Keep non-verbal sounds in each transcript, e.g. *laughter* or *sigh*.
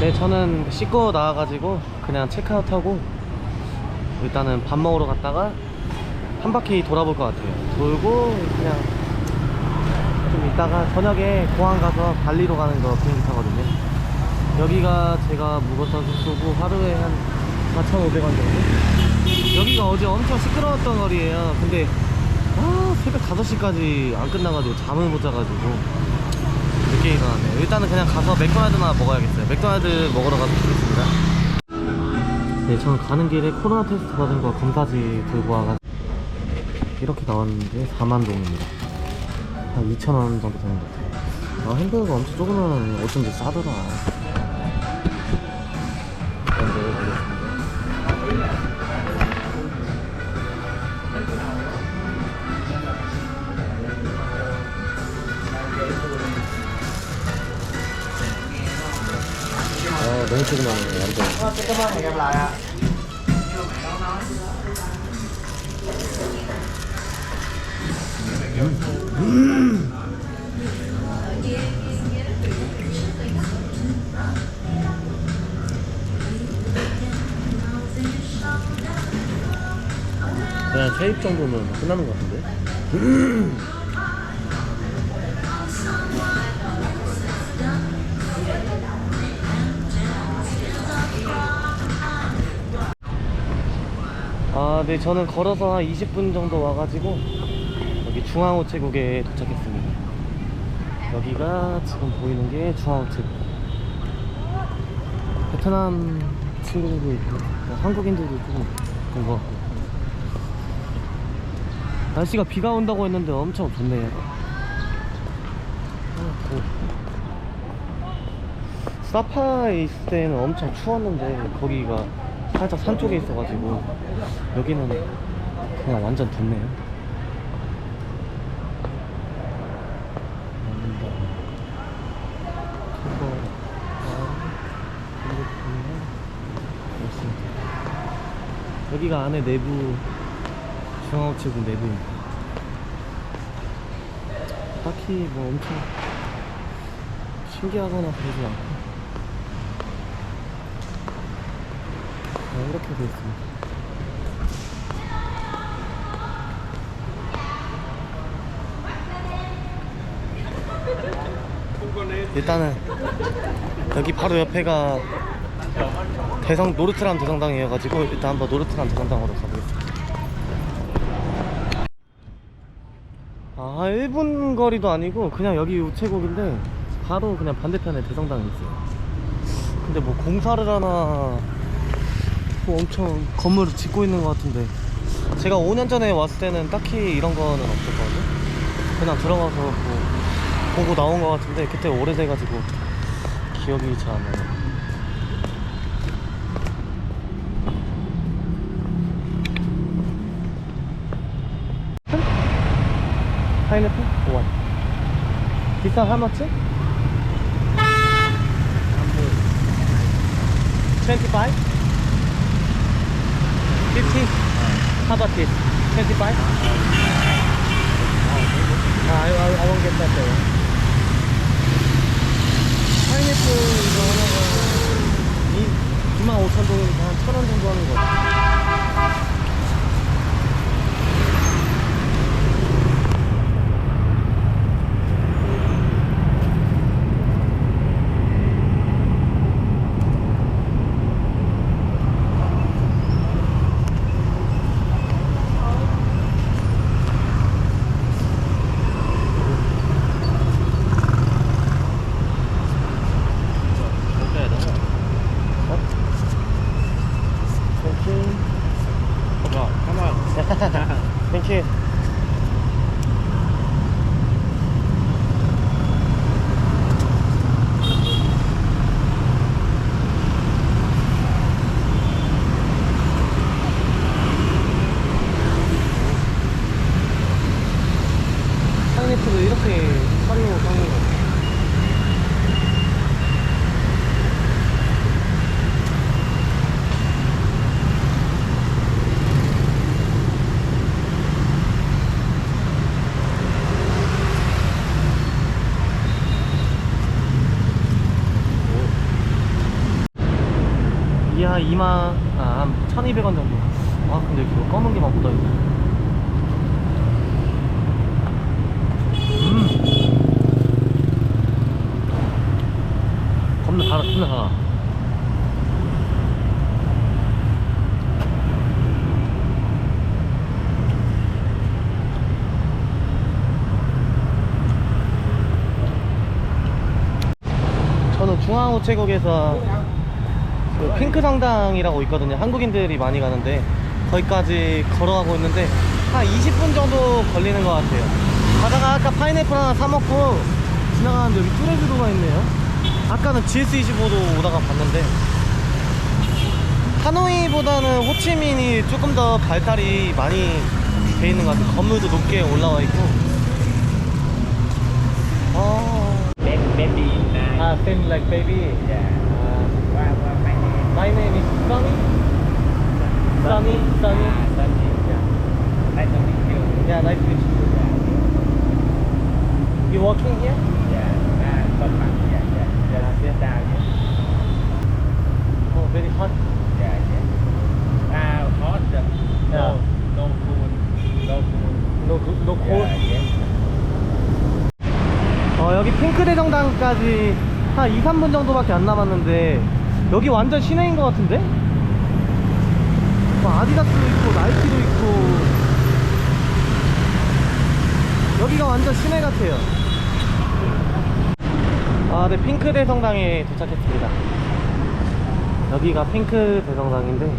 네, 저는 씻고 나와가지고 그냥 체크아웃하고 일단은 밥 먹으러 갔다가 한 바퀴 돌아볼 것 같아요. 돌고 그냥 좀 이따가 저녁에 공항 가서 발리로 가는 거 비행기 타거든요. 여기가 제가 묵었던 숙소고 하루에 한 4,500원 정도? 여기가 어제 엄청 시끄러웠던 거리예요. 근데 아, 새벽 5시까지 안 끝나가지고 잠을 못 자가지고 늦게 일어났네요. 일단은 그냥 가서 맥도날드나 먹어야겠어요. 맥도날드 먹으러 가서 가겠습니다. 네, 저는 가는 길에 코로나 테스트 받은 거 검사지 들고 와가지고 이렇게 나왔는데 4만 동입니다. 한 2,000원 정도 되는 것 같아요. 아, 햄버거가 엄청 조그만 어쩐지 싸더라. 아, 너무 조그만해, 완전. 그냥 체입 정도면 끝나는 것 같은데? 네, 저는 걸어서 한 20분 정도 와가지고 여기 중앙우체국에 도착했습니다. 여기가 지금 보이는 게 중앙우체국. 베트남 친구들도 있고 한국인들도 조금 본것 같고. 날씨가 비가 온다고 했는데 엄청 좋네요. 사파에 있을 때는 엄청 추웠는데 거기가 살짝 산 쪽에 있어가지고 여기는 그냥 완전 덥네요. 여기가 안에 내부 중앙우체국 내부입니다. 딱히 뭐 엄청 신기하거나 그러지 않고 그냥 이렇게 돼 있습니다. 일단은 여기 바로 옆에가 대성 노르트람 대성당이어가지고 일단 한번 노르트람 대성당으로 가보겠습니다. 아 1분 거리도 아니고 그냥 여기 우체국인데 바로 그냥 반대편에 대성당이 있어요. 근데 뭐 공사를 하나 뭐 엄청 건물을 짓고 있는 것 같은데 제가 5년 전에 왔을 때는 딱히 이런 거는 없었거든요. 그냥 들어가서 뭐 보고 나온 것 같은데 그때 오래돼가지고 기억이 잘 안 나요. 파인애플? 원. 비싼 하마치? 25? 50? How about this? 25? 아, I, I, I won't get that there. 파인애플 이거 하나가 이 25,000동이니까 한 1,000원 정도 하는 거 같아. 한 2만, 아, 한 1200원 정도. 아, 근데 이거 검은 게막 묻어있네. 음. 겁나 달아, 겁나 달아. 저는 중앙우체국에서 그 핑크 성당이라고 있거든요. 한국인들이 많이 가는데 거기까지 걸어가고 있는데 한 20분 정도 걸리는 것 같아요. 가다가 아까 파인애플 하나 사 먹고 지나가는데 여기 뚜레쥬도가 있네요. 아까는 GS25도 오다가 봤는데 하노이보다는 호치민이 조금 더 발달이 많이 돼 있는 것 같아요. 건물도 높게 올라와 있고. 어. Baby. 아, same like baby. Yeah. 아, my name? Is Sunny. Sunny, Sunny. Sunny. Yeah. Nice to meet you. Yeah, nice to meet you. You working here? Yeah. Uh, Sunny. Yeah, yeah. Yeah, Just yeah. down here. Oh, very hot. Yeah, yeah. Uh, hot. Yeah. No, no food. No food. No, no cold. Yeah, yeah. 어, 여기 핑크대 정당까지 한 2, 3분 정도밖에 안 남았는데 여기 완전 시내인 것 같은데? 뭐 아디다스도 있고 나이키도 있고 여기가 완전 시내 같아요 아, 네 핑크 대성당에 도착했습니다 여기가 핑크 대성당인데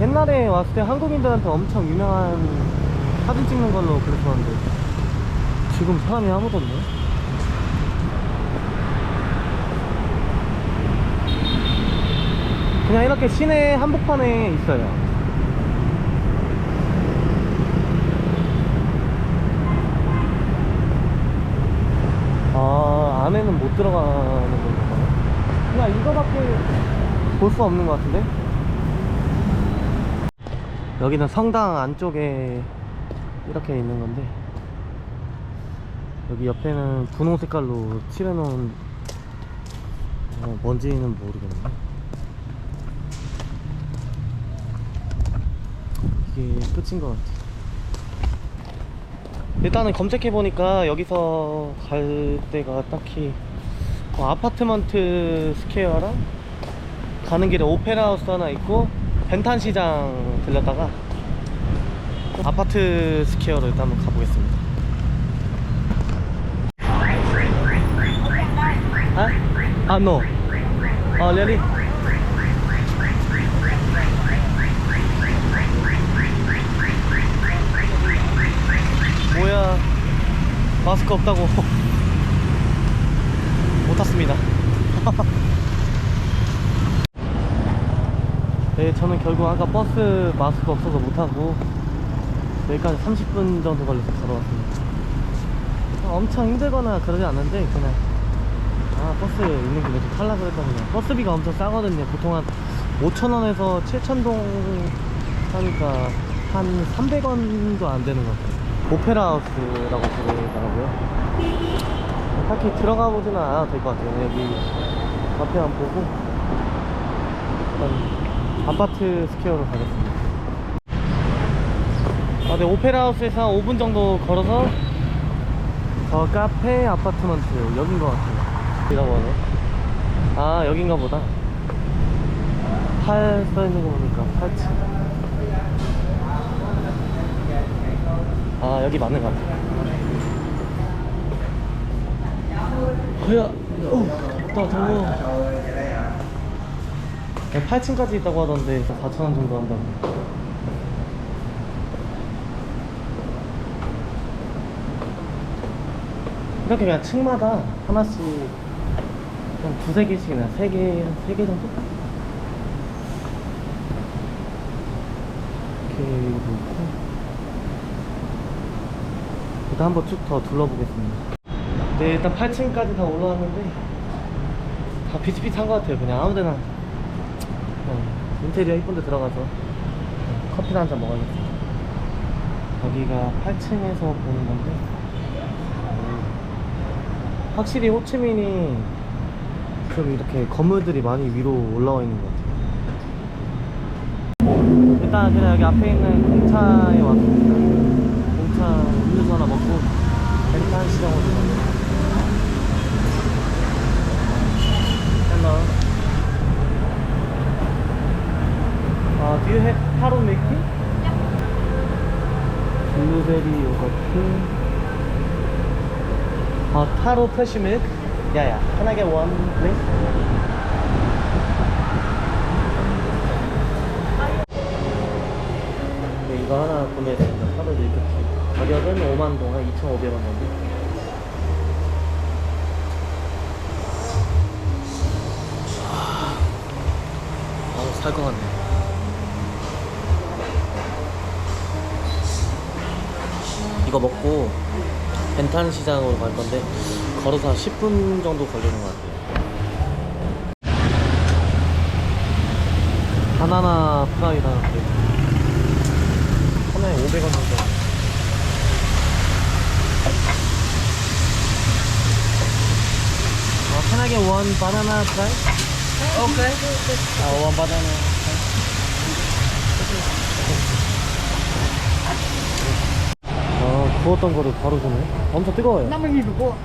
옛날에 왔을 때 한국인들한테 엄청 유명한 사진 찍는 걸로 그랬었는데 지금 사람이 아무도 없네. 그냥 이렇게 시내 한복판에 있어요. 아, 안에는 못 들어가는 건가? 그냥 이거밖에 볼 수 없는 것 같은데? 여기는 성당 안쪽에 이렇게 있는 건데 여기 옆에는 분홍 색깔로 칠해놓은 어, 뭔지는 모르겠네 이게 끝인 것 같아 일단은 검색해보니까 여기서 갈 데가 딱히 어, 아파트먼트 스퀘어랑 가는 길에 오페라 하우스 하나 있고 벤탄 시장 들렸다가 아파트 스퀘어로 일단 한번 가보겠습니다 아? 아, no. 어, really? 뭐야. 마스크 없다고. *laughs* 못 탔습니다. *laughs* 네, 저는 결국 아까 버스 마스크 없어서 못 타고 여기까지 30분 정도 걸려서 걸어왔습니다. 엄청 힘들거나 그러지 않는데 그냥 아 버스 있는 길에 좀 그랬다 그냥 버스비가 엄청 싸거든요 보통 한 5천원에서 7천동 하니까 한 300원도 안 되는 것 같아요 오페라 하우스라고 부르더라고요. 딱히 들어가 보지는 않아도 될 것 같아요. 여기 앞에만 보고 일단 아파트 스퀘어로 가겠습니다. 아, 네, 오페라 하우스에서 한 5분 정도 걸어서 저 카페 아파트먼트 여긴 것 같아요. 이라고 하네. 아 여긴가 보다. 8 써있는 거 보니까 8층 여기 맞는 것 같아. 허야 어 덥다 더워. 8층까지 있다고 하던데 4천원 정도 한다고. 이렇게 그냥 층마다 하나씩 한 두세 개씩이나 세 개, 한세개 정도? 이렇게 있고 일단 한번 쭉 더 둘러보겠습니다 네 일단 8층까지 다 올라왔는데 다 비슷비슷한 것 같아요 그냥 아무데나 어, 인테리어 이쁜데 들어가서 어, 커피나 한잔 먹어야겠습니다 여기가 8층에서 보는 건데 확실히 호치민이 좀 이렇게 건물들이 많이 위로 올라와 있는 것 같아요. 일단 그냥 여기 앞에 있는 공차에 왔습니다. 공차 음료수 하나 먹고 벤탄 시장으로 가요. Hello. 아, do you have taro milk tea? 블루베리 요거트. 아, 타로 프레쉬 밀크? 야야. Can I get one, please? 네, 이거 하나 구매했습니다. 타로 밀크티. 가격은 5만 동안 2,500원 정도. 어, 살것 같네. 이거 먹고 벤탄 시장으로 갈 건데 걸어서 한 10분 정도 걸리는 것 같아요. 바나나 프라이다. 하나에 500원 정도. 어, can I get one banana fry? Okay. 아, one banana. 아, 구웠던 거를 바로 주네. 엄청 뜨거워요. 50 nghìn một cô ạ.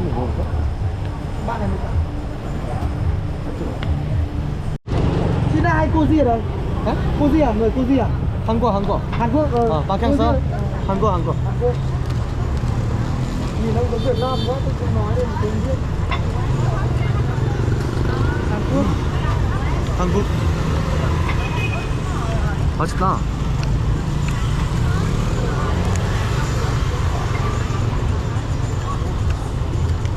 이거 먹을까? Bạn này một ạ. Xin hai cô gì ở đây? Hả? Cô gì à? Người cô gì à? 한국, 한국. Hàn Quốc. Ờ, 어, cô 박향서. gì ạ? 한국, 한국. Hàn Quốc. Nhìn ông giống Việt Nam quá, tôi không nói đây một tiếng biết. Hàn Quốc. 한국. 맛있다.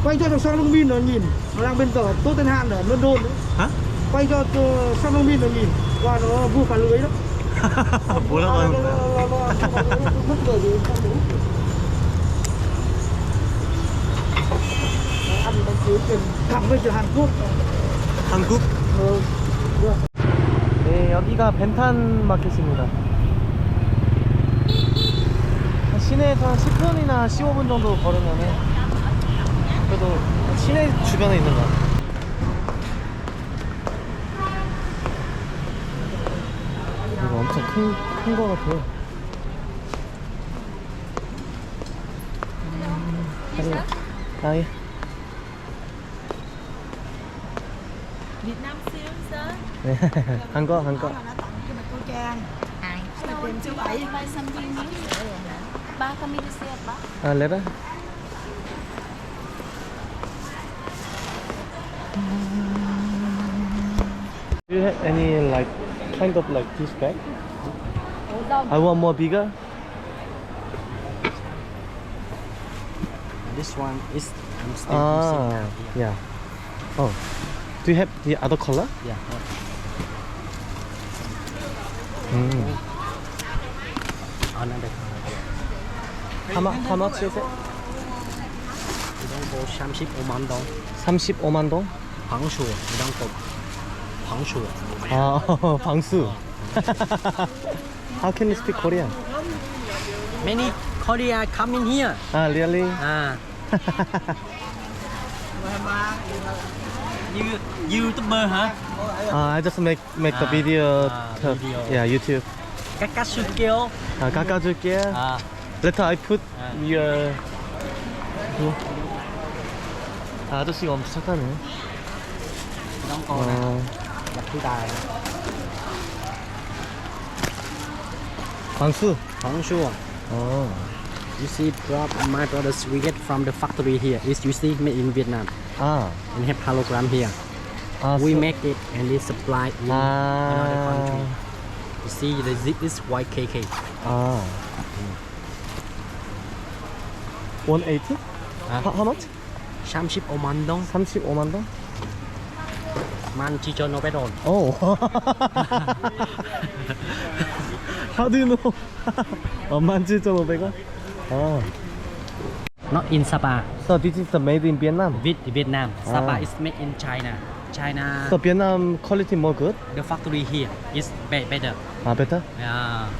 Quay cho được sang Long Min nó nhìn. Nó đang bên cờ Tottenham ở London đấy. 어? Quay cho ờ, sang Long Min nó nhìn. Qua nó vua phá lưới đó. 뭐라고 À, 하는 nó- 거야? nó- nó- nó- nó- nó- mất rồi thì không đúng. Nó ăn bánh chuối tiền thẳng với từ Hàn Quốc. 한국? 네, 여기가 벤탄 마켓입니다. 한 시내에서 한 10분이나 15분 정도 걸으면은 그래도 시내 주변에 있는 것 같아요. 이거 엄청 큰, 큰거 같아요. 아, 예. Việt Nam siêu sớm 네. 한 거, 한 거. Ai? Tiền chú bảy Ba xăm viên miếng sữa rồi hả? Ba kami đi xe ba 아, 레라? Do you have any like kind of like this bag? I want more bigger. This one is I'm still Ah, using now. Yeah. yeah. Oh, do you have the other color? Yeah. Mm. Another color. How, mu- how much is it? Go Shamship Oman dong. 35만 동? You don't go Pangshu. 아, 방수. How can you speak Korean? Many Korea come in here. Ah, really? Ah. you YouTuber hả? Uh, I just make make the Ah, video. ah, to- video. Yeah, YouTube. Kakasukyo. 아, 깎아줄게. Ah. Later I put 아. your. 아, 아저씨가 엄청 착하네. You don't go nè. 어, Gặp thứ tài. 광수. Pangshu. 어. You see, bro- my brothers, we get from the factory here. Is you see made in Vietnam 아, and have hologram here. 아, we 소- make it and we supply in another country. 아, You see, the zip is YKK. 아. 180? 아. How, how much? Shamship Oman dong, 35만 동? man chi cho no petrol. 어. How do you know? 어, 17,500원? 아. Not in Sapa, So this is the made in Vietnam. Viet Vietnam. Sapa Ah. is made in China. China, So Vietnam quality more good? the factory here is be- better. 아, better? Yeah.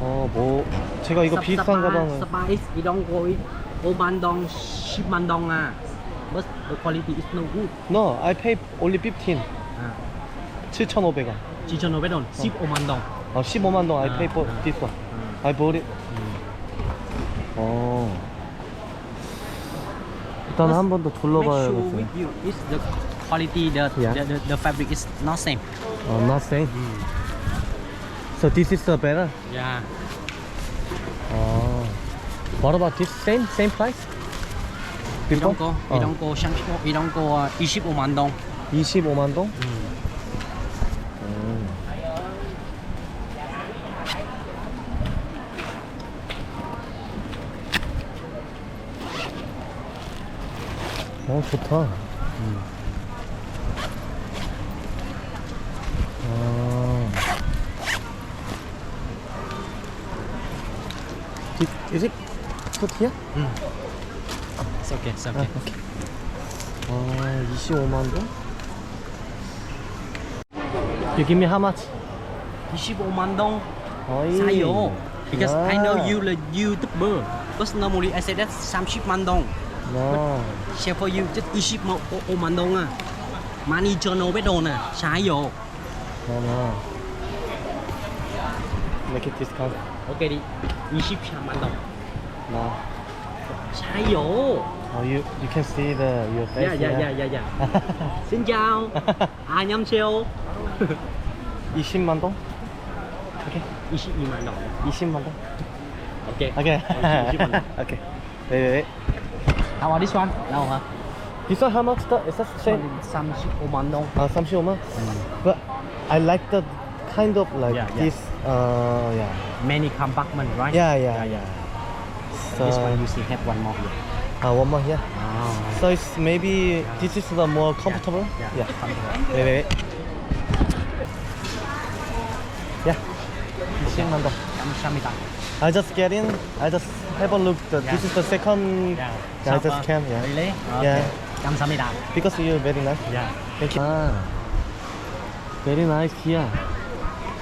어, 뭐 제가 이거 비슷한 가방을 is you don't go it. Oman dong, ship man dong ah. but the quality is no good. No, I pay only 15. 아, 7,500원. 7,500원, 15만 동. 어, 15만 동 I pay for 아, this one. 아. I bought it. 어. 일단 한 번더 Make sure 둘러봐야겠어요. with you is the quality, the, Yeah. the, the, the fabric is not same. 어, not same. So this is the better. Yeah. 어. What about this? Same, same price? 이 don't go, 어, 이 don't go 35, 이 don't go uh, 25만 동. 25만 동? 음. 어 좋다. 음. 아. Is, it put here? It's okay, it's 아, okay. 아, 25만 동? You give me how much? 25만 동. 어이. 사요. Because I know 야. you là YouTuber. Because normally I say that 30만 동. 나. Share for you just 25만 동 à. Money no biết đồ nè. Sai vô. 나나. Make it discount. Ok đi. 24만 동. 나. Sai vô. Oh, you you can see the your face. Dạ dạ dạ dạ dạ. Xin chào. À nhâm siêu. 20만 동? 오케이. 22만 동. 20만 동? 오케이. 어, 20만 동. 오케이. 네. How about this one? Đâu hả? This one how much? The, is that same? 35만 동. 아, 35만? But I like the kind of like Yeah, yeah. this. Uh, yeah. Many compartment, right? Yeah, yeah, yeah. So, This one you see have one more here. uh, one more here. Oh. So it's maybe this is the more comfortable. Yeah. Yeah. comfortable. Wait, wait, wait. Yeah. 20만 동. 감사합니다. I just get in. I just have a look. The, This is the second. Yeah. Yeah, I just came. Yeah. Really? Okay. Yeah. 감사합니다. Because you're very nice. Yeah. Thank you. Ah, very nice here.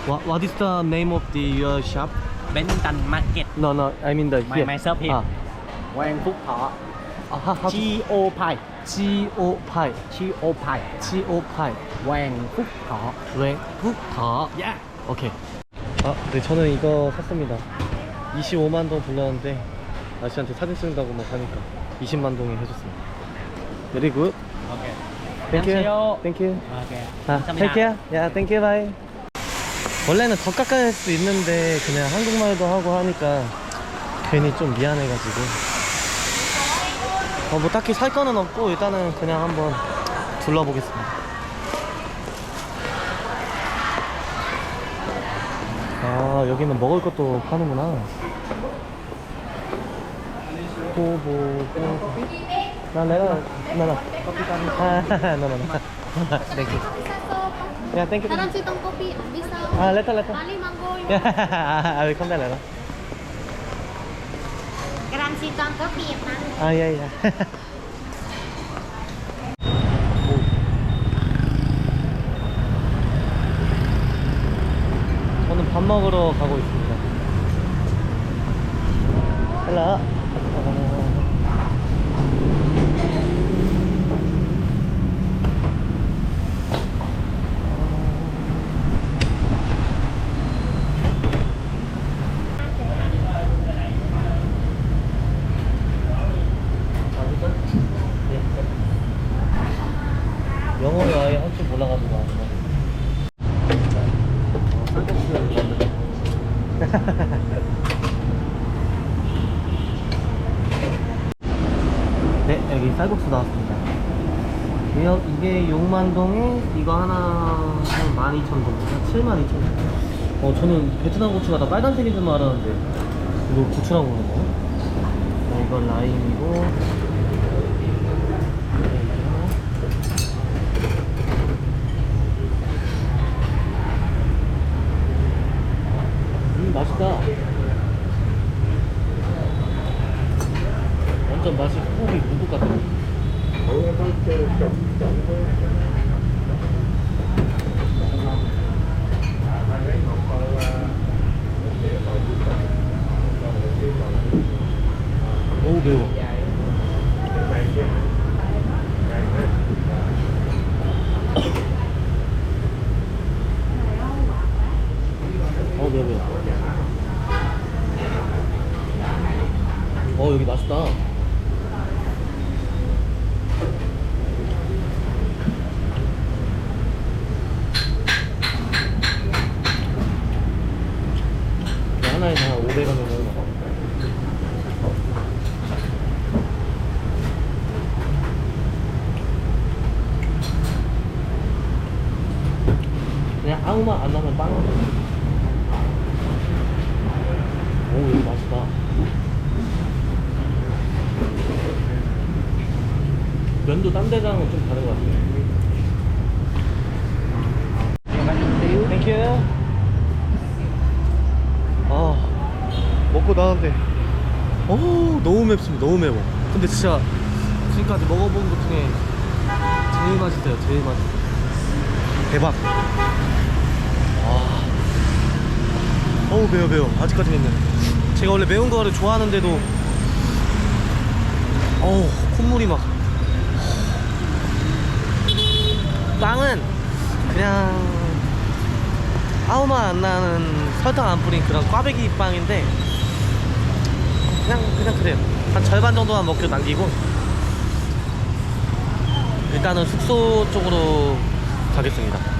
What What is the name of the your shop? Benton Market. No, no. I mean the My- here. my shop here. Ah, Hoàng Phúc Thọ. ah how, how Chi O Pie. G O Pie. Chi O Pie. G O Pie. Hoàng Phúc Thọ. 왜? 다. Yeah. 오케이. 아, 네, 저는 이거 샀습니다. 25만 동 불렀는데 아저씨한테 사진 찍는다고 막 하니까 20만 동에 해줬습니다. Very good. Okay. Thank you. 안녕하세요. Thank you. Okay. 아, take care. 야, thank you. Bye. 원래는 더 깎아야 할수 있는데 그냥 한국말도 하고 하니까 괜히 좀 미안해가지고 어, 뭐 딱히 살 거는 없고 일단은 그냥 한번 둘러보겠습니다. 아 여기는 먹을 것도 파는구나. 호보 호보. 나 내가 나나. 아, 나나나. Thank you. Yeah, thank you. Dalam sitong kopi bisa. Ah, later, later. Bali mango. Yeah, I will come back later. Keran sitong kopi ya, Pak. 아, 예, 예. 저는 밥 먹으러 가고 있습니다. 헬라. 영어를 아예 할 줄 몰라가지고 안 돼. 네, 여기 쌀국수 나왔습니다. 이거, 이게 6만동에 이거 하나 한 12,000원, 72,000원. 어, 저는 베트남 고추가 다 빨간색인 줄 알았는데 이거 고추라고 그러는 거? 어, 이건 라임이고 음, 맛있다. 완전 맛이 호흡이 무국 같아. 어우 매워. 아무 맛 안 나면 빵. 오, 이거 맛있다. 면도 딴 데랑은 좀 다른 것 같아요. 땡큐. 아, 먹고 나왔는데, 어 너무 맵습니다. 너무 매워. 근데 진짜 지금까지 먹어본 것 중에 제일 맛있어요. 제일 맛있어요. 대박. 와. 어우 매워 매워. 아직까지 맵네. 제가 원래 매운 거를 좋아하는데도 어우 콧물이 막. 빵은 그냥 아무 맛 안 나는 설탕 안 뿌린 그런 꽈배기 빵인데 그냥 그냥 그래요. 한 절반 정도만 먹고 남기고 일단은 숙소 쪽으로 가겠습니다.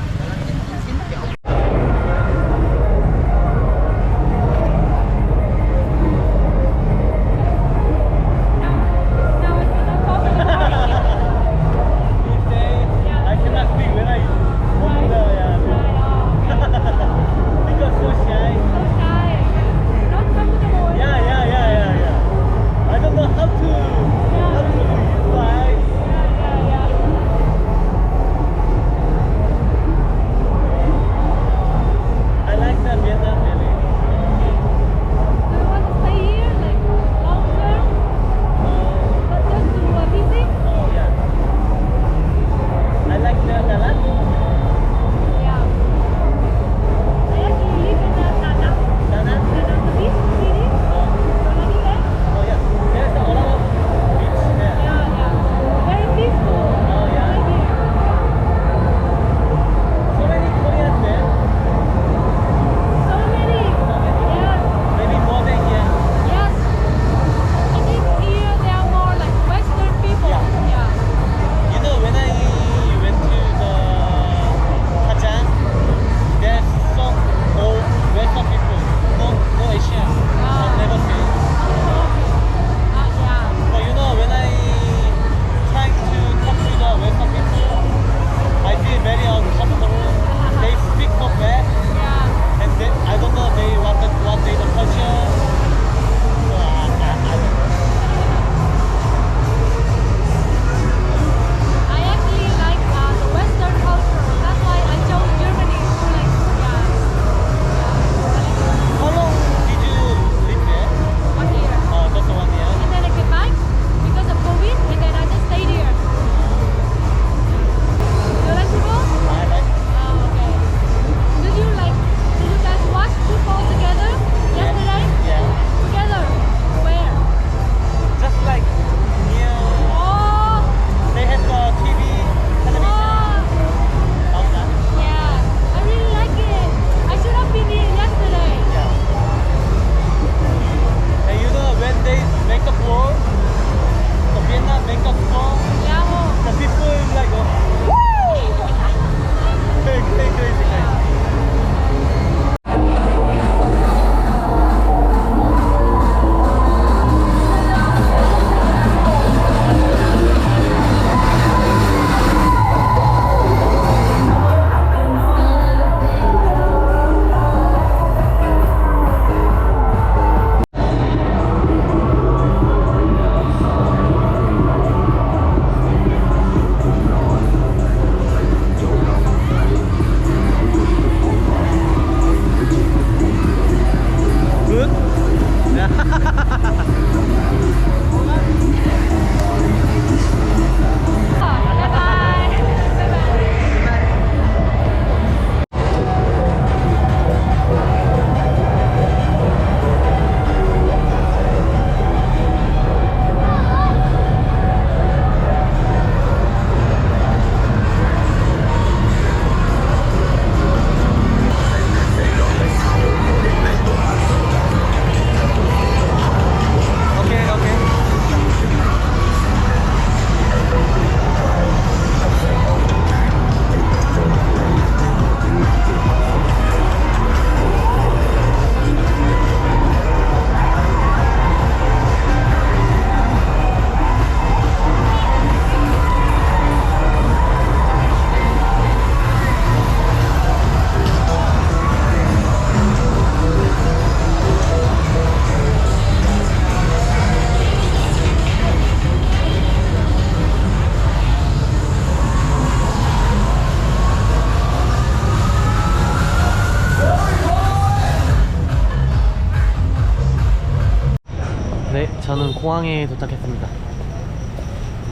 공항에 도착했습니다.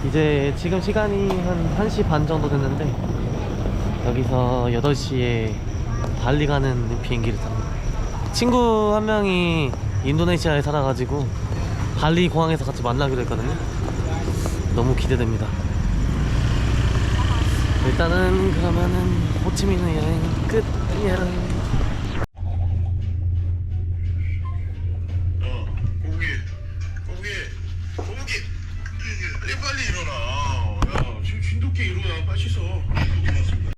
이제 지금 시간이 한 1시 반 정도 됐는데 여기서 8시에 발리 가는 비행기를 탑니다. 친구 한 명이 인도네시아에 살아가지고 발리 공항에서 같이 만나기로 했거든요. 너무 기대됩니다. 일단은 그러면은 호치민의 여행 끝이야.